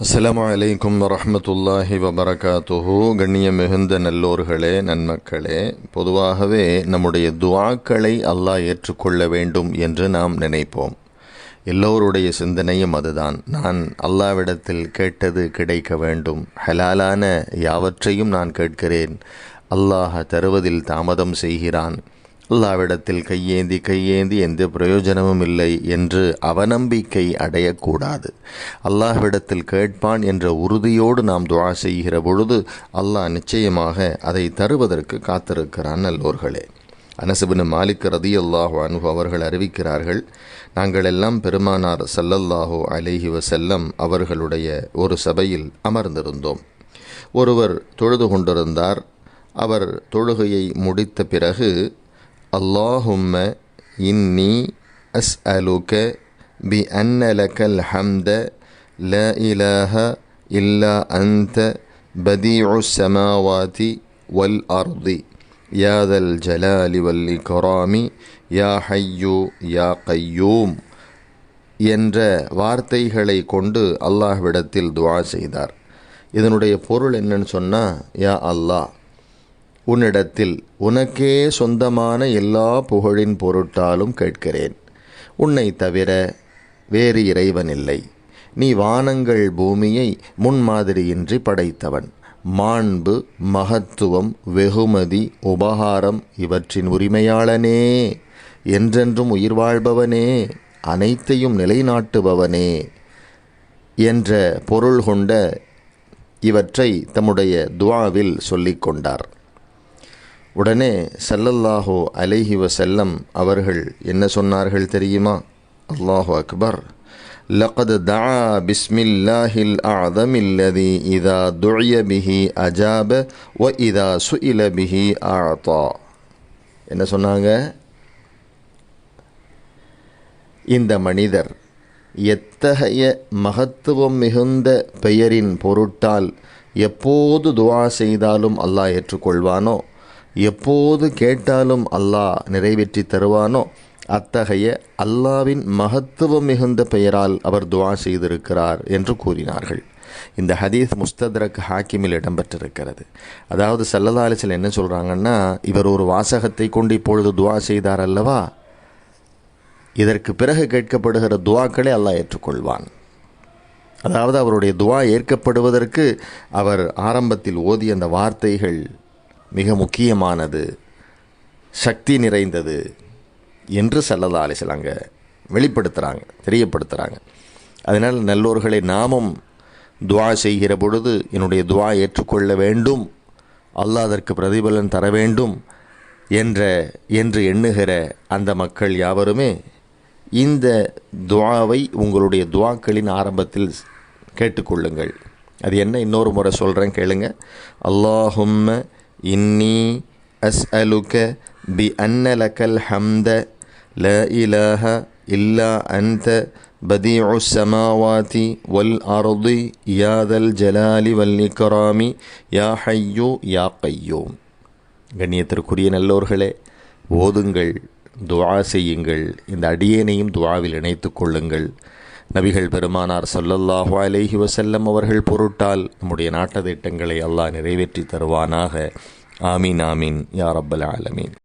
அஸ்லாம் அலைக்கும் வரமத்துல்லாஹி வபரகாத்துஹு. கண்ணியம் மிகுந்த நல்லோர்களே நன்மக்களே பொதுவாகவே நம்முடைய துவாக்களை அல்லாஹ் ஏற்றுக்கொள்ள வேண்டும் என்று நாம் நினைப்போம். எல்லோருடைய சிந்தனையும் அதுதான். நான் அல்லாவிடத்தில் கேட்டது கிடைக்க வேண்டும். ஹலாலான யாவற்றையும் நான் கேட்கிறேன். அல்லாஹ் தருவதில் தாமதம் செய்கிறான். அல்லாவிடத்தில் கையேந்தி கையேந்தி எந்த பிரயோஜனமும் இல்லை என்று அவநம்பிக்கை அடையக்கூடாது. அல்லாஹ்விடத்தில் கேட்பான் என்ற உறுதியோடு நாம் துவா செய்கிற பொழுது அல்லாஹ் நிச்சயமாக அதை தருவதற்கு காத்திருக்கிறான் நல்லோர்களே. அனசுபின் மாலிக் ரதி அல்லாஹு அனுகு அவர்கள் அறிவிக்கிறார்கள் நாங்கள் எல்லாம் பெருமானார் சல்லல்லாஹு அலேஹி வசல்லம் அவர்களுடைய ஒரு சபையில் அமர்ந்திருந்தோம். ஒருவர் தொழுது கொண்டிருந்தார் அவர் தொழுகையை முடித்த பிறகு அல்லாஹும்ம இன்னி அஸ் அலுக பி அன்னலக்கல் ஹம்த ல இலஹ இல்லா அந்த பதிஉ சமாவாதி வல் அர்தி யாதல் ஜலாலி வல்லி கொராமி யா ஹையூ யா கையூம் என்ற வார்த்தைகளை கொண்டு அல்லாஹ்விடத்தில் துவா செய்தார். இதனுடைய பொருள் என்னன்னு சொன்னால் யா அல்லாஹ். உன்னிடத்தில் உனக்கே சொந்தமான எல்லா புகழின் பொருட்டாலும் கேட்கிறேன். உன்னை தவிர வேறு இறைவன் இல்லை. நீ வானங்கள் பூமியை முன்மாதிரியின்றி படைத்தவன். மாண்பு மகத்துவம் வெகுமதி உபகாரம் இவற்றின் உரிமையாளனே. என்றென்றும் உயிர் வாழ்பவனே அனைத்தையும் நிலைநாட்டுபவனே என்ற பொருள் கொண்ட இவற்றை தம்முடைய துவாவில் சொல்லிக்கொண்டார். கொண்டார் உடனே சல்லல்லாஹோ அலைஹி வசல்லம் அவர்கள் என்ன சொன்னார்கள் தெரியுமா? அல்லாஹு அக்பர். லகது தா பிஸ்மில்லாஹில் ஆதமில்லதி இதா துழிய பிஹி அஜாப ஒ இதா சுயில பிஹி ஆத்தா என்ன சொன்னாங்க? இந்த மனிதர் எத்தகைய மகத்துவம் மிகுந்த பெயரின் பொருட்டால் எப்போது துவா செய்தாலும் அல்லாஹ் ஏற்றுக்கொள்வானோ? எப்போது கேட்டாலும் அல்லாஹ் நிறைவேற்றி தருவானோ அத்தகைய அல்லாவின் மகத்துவம் மிகுந்த பெயரால் அவர் துவா செய்திருக்கிறார் என்று கூறினார்கள். இந்த ஹதீஸ் முஸ்தத்ரக் ஹாக்கிமில் இடம்பெற்றிருக்கிறது. அதாவது சல்லதா அலிசல் என்ன சொல்கிறாங்கன்னா இவர் ஒரு வாசகத்தை கொண்டு இப்பொழுது துவா செய்தார் அல்லவா? இதற்கு பிறகு கேட்கப்படுகிற துவாக்களை அல்லாஹ் ஏற்றுக்கொள்வான். அதாவது அவருடைய துவா ஏற்கப்படுவதற்கு அவர் ஆரம்பத்தில் ஓதிய அந்த வார்த்தைகள் மிக முக்கியமானது சக்தி நிறைந்தது என்று சல்லதா அலிசல் அங்கே வெளிப்படுத்துகிறாங்க தெரியப்படுத்துகிறாங்க அதனால் நல்லோர்களை நாமும் துவா செய்கிற பொழுது என்னுடைய துவா ஏற்றுக்கொள்ள வேண்டும் அல்லாஹ் அதற்கு பிரதிபலன் தர வேண்டும் என்ற என்று எண்ணுகிற அந்த மக்கள் யாவருமே இந்த துவாவை உங்களுடைய துவாக்களின் ஆரம்பத்தில் கேட்டுக்கொள்ளுங்கள். அது என்ன? இன்னொரு முறை சொல்கிறேன் கேளுங்க. அல்லாஹும்ம இன்னி அஸ் அலுக்க பி அன்னலக்கல் ஹம்த ல இலாஹ இல்லா அந்த بديع السماوات والأرض يا ذا الجلال والإكرام يا حي يا قيوم கண்ணியத்திற்குரிய நல்லோர்களே ஓதுங்கள் துவா செய்யுங்கள் இந்த அடியேனையும் துவாவில் இணைத்து கொள்ளுங்கள் நபிகள் பெருமானார் சொல்லல்லாஹு அலேஹி வசல்லம் அவர்கள் பொருட்டால் நம்முடைய நாட்ட திட்டங்களை அல்லாஹ் நிறைவேற்றி தருவானாக. ஆமீன் ஆமீன் யா ரப்பல் ஆலமீன்.